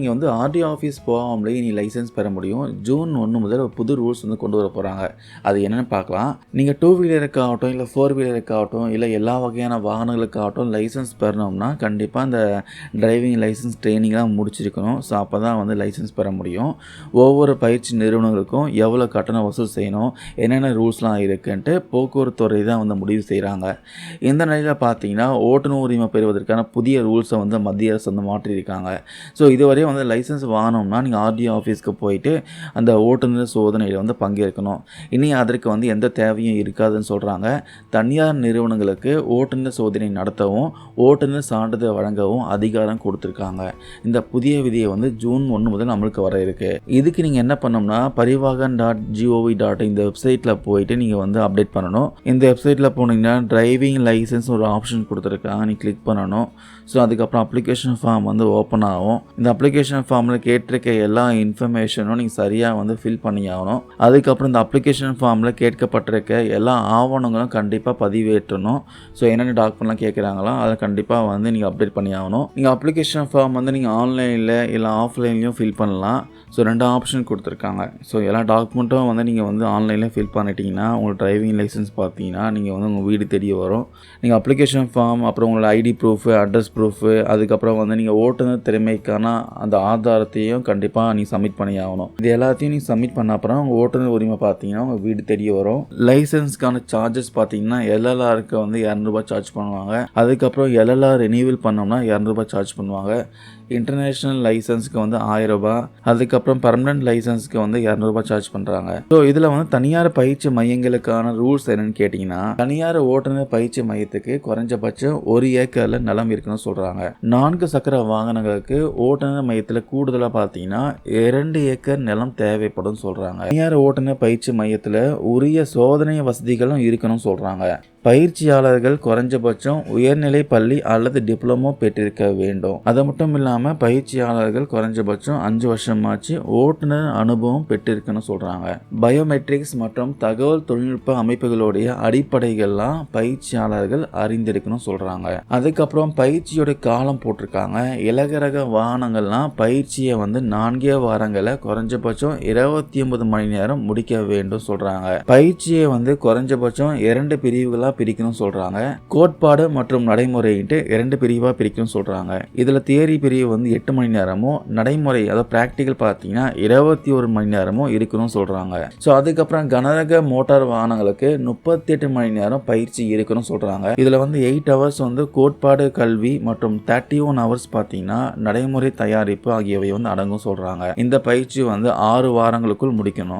நீங்கள் வந்து RTO office போகாமலே நீ லைசன்ஸ் பெற முடியும். ஜூன் ஒன்று முதல் ஒரு புது ரூல்ஸ் வந்து கொண்டு வர போகிறாங்க அது என்னென்னு பார்க்கலாம். நீங்கள் டூ வீலருக்காகட்டும் இல்லை ஃபோர் வீலருக்காகட்டும் இல்லை எல்லா வகையான வாகனங்களுக்காகட்டும் லைசன்ஸ் பெறணும்னா கண்டிப்பாக அந்த டிரைவிங் லைசன்ஸ் ட்ரைனிங்லாம் முடிச்சிருக்கணும். ஸோ அப்போ தான் வந்து லைசன்ஸ் பெற முடியும். ஒவ்வொரு பயிற்சி நிறுவனங்களுக்கும் எவ்வளோ கட்டணம் வசூல் செய்யணும் என்னென்ன ரூல்ஸ்லாம் இருக்குன்ட்டு போக்குவரத்து துறை தான் வந்து முடிவு செய்கிறாங்க இந்த நிலையில் பார்த்தீங்கன்னா ஓட்டுநர் உரிமை பெறுவதற்கான புதிய ரூல்ஸை வந்து மத்திய அரசு வந்து மாற்றியிருக்காங்க. ஸோ இதுவரையும் வந்து லைசன்ஸ் வாங்கணும்னா நீங்கள் ஆர்டிஓ ஆஃபீஸ்க்கு போயிட்டு அந்த ஓட்டுநர் சோதனையில் வந்து பங்கேற்கணும். இனி அதற்கு வந்து எந்த தேவையும் இருக்காதுன்னு சொல்கிறாங்க தனியார் நிறுவனங்களுக்கு ஓட்டுநர் சோதனை நடத்தவும் ஓட்டுநர் சான்றிதழ் வழங்கவும் அதிகாரம் கொடுத்துருக்காங்க. இந்த புதிய விதியை வந்து ஜூன் ஒன்று முதல் நம்மளுக்கு வர இருக்கு. இதுக்கு நீங்கள் என்ன பண்ணோம்னா பரிவாகன் டாட் ஜிஓவி டாட் இந்த வெப்சைட்டில் போயிட்டு நீங்கள் வந்து அப்டேட் பண்ணணும். இந்த வெப்சைட்டில் போனீங்கன்னா டிரைவிங் லைசன்ஸ் ஒரு ஆப்ஷன் கொடுத்துருக்காங்க. நீ கிளிக் பண்ணணும். ஸோ அதுக்கப்புறம் அப்ளிகேஷன் ஃபார்ம் வந்து ஓப்பன் ஆகும். இந்த அப்ளிகேஷன் ஃபார்மில் கேட்டிருக்க எல்லா இன்ஃபர்மேஷனும் நீங்கள் சரியாக வந்து ஃபில் பண்ணி ஆகணும் அதுக்கப்புறம் இந்த அப்ளிகேஷன் ஃபார்மில் கேட்கப்பட்டிருக்க எல்லா ஆவணங்களும் கண்டிப்பாக பதிவேற்றணும். ஸோ என்னென்ன டாக்குமெண்ட்லாம் கேட்குறாங்களோ அதை கண்டிப்பாக வந்து நீங்கள் அப்டேட் பண்ணி ஆகணும் நீங்கள் அப்ளிகேஷன் ஃபார்ம் வந்து நீங்கள் ஆன்லைனில் இல்லை ஆஃப்லைன்லேயும் ஃபில் பண்ணலாம். ஸோ ரெண்டு ஆப்ஷன் கொடுத்துருக்காங்க. ஸோ எல்லா டாக்குமெண்ட்டும் வந்து நீங்கள் வந்து ஆன்லைனில் ஃபில் பண்ணிட்டீங்கன்னா உங்களுக்கு டிரைவிங் லைசன்ஸ் பார்த்தீங்கன்னா நீங்கள் வந்து உங்கள் வீடு தெரிய வரும். நீங்கள் அப்ளிகேஷன் ஃபார்ம் அப்புறம் உங்களோட ஐடி ப்ரூஃபு அட்ரஸ் ப்ரூஃபு அதுக்கப்புறம் வந்து நீங்கள் ஓட்டுநர் திறமைக்கான அந்த ஆதாரத்தையும் கண்டிப்பாக நீ சப்மிட் பண்ணி ஆகணும் இது எல்லாத்தையும் நீ சப்மிட் பண்ண அப்புறம் ஓட்டுநர் உரிமை பார்த்தீங்கன்னா உங்கள் வீடு தெரிய வரும். லைசன்ஸ்க்கான சார்ஜஸ் பார்த்தீங்கன்னா எல்எல்ஆருக்கு வந்து இரநூறுபா சார்ஜ் பண்ணுவாங்க. அதுக்கப்புறம் எல்எல்ஆர் ரினியூவல் பண்ணோம்னா இரநூறுபா சார்ஜ் பண்ணுவாங்க. இன்டர்நேஷ்னல் லைசன்ஸ்க்கு வந்து ஆயிரம் ரூபாய். அதுக்கப்புறம் பர்மனன்ட் லைசன்ஸ்க்கு வந்து இரநூறுபா சார்ஜ் பண்ணுறாங்க ஸோ இதில் வந்து தனியார் பயிற்சி மையங்களுக்கான ரூல்ஸ் என்னன்னு கேட்டிங்கன்னா தனியார் ஓட்டுநர் பயிற்சி மையத்துக்கு குறைஞ்சபட்சம் ஒரு ஏக்கரில் நிலம் இருக்குன்னு சொல்கிறாங்க நான்கு சக்கர வாகனங்களுக்கு ஓட்டுநர் மையத்தில் கூடுதலாக பார்த்தீங்கன்னா இரண்டு ஏக்கர் நிலம் தேவைப்படும் சொல்கிறாங்க தனியார் ஓட்டுநர் பயிற்சி மையத்தில் உரிய சோதனை வசதிகளும் இருக்கணும்னு சொல்கிறாங்க பயிற்சியாளர்கள் குறைஞ்சபட்சம் உயர்நிலை பள்ளி அல்லது டிப்ளமோ பெற்றிருக்க வேண்டும். அது மட்டும் இல்லாமல் பயிற்சியாளர்கள் குறைஞ்சபட்சம் அஞ்சு வருஷமாச்சு ஓட்டுநர் அனுபவம் பெற்றிருக்குன்னு சொல்கிறாங்க பயோமெட்ரிக்ஸ் மற்றும் தகவல் தொழில்நுட்ப அமைப்புகளுடைய அடிப்படைகள்லாம் பயிற்சியாளர்கள் அறிந்திருக்கணும் சொல்கிறாங்க அதுக்கப்புறம் பயிற்சியோட காலம் போட்டிருக்காங்க. இலகரக வாகனங்கள்லாம் பயிற்சியை வந்து நான்கே வாரங்களை குறைஞ்சபட்சம் இருபத்தி ஒன்பது மணி நேரம் முடிக்க வேண்டும் சொல்கிறாங்க பயிற்சியை வந்து குறைஞ்சபட்சம் இரண்டு பிரிவுகளாக பிரிக்கணும் சொல்கிறாங்க கோட்பாடு மற்றும் நடைமுறைன்ட்டு இரண்டு பிரிவாக பிரிக்கணும் சொல்கிறாங்க இதில் தியரி பிரிவு வந்து எட்டு மணி நேரமும் நடைமுறை அதாவது ப்ராக்டிக்கல் பார்த்தீங்கன்னா இருபத்தி ஒரு மணி நேரமும் இருக்கணும்னு சொல்கிறாங்க ஸோ அதுக்கப்புறம் கனரக மோட்டார் வாகனங்களுக்கு முப்பத்தி எட்டு மணி நேரம் பயிற்சி இருக்கணும்னு சொல்கிறாங்க இதில் வந்து எயிட் ஹவர்ஸ் வந்து கோட்பாடு கல்வி மற்றும் தேர்ட்டி ஒன் ஹவர்ஸ் பார்த்தீங்கன்னா நடைமுறை தயாரிப்பு ஆகியவை வந்து அடங்கும் சொல்கிறாங்க இந்த பயிற்சி வந்து ஆறு வாரங்களுக்குள் முடிக்கணும்.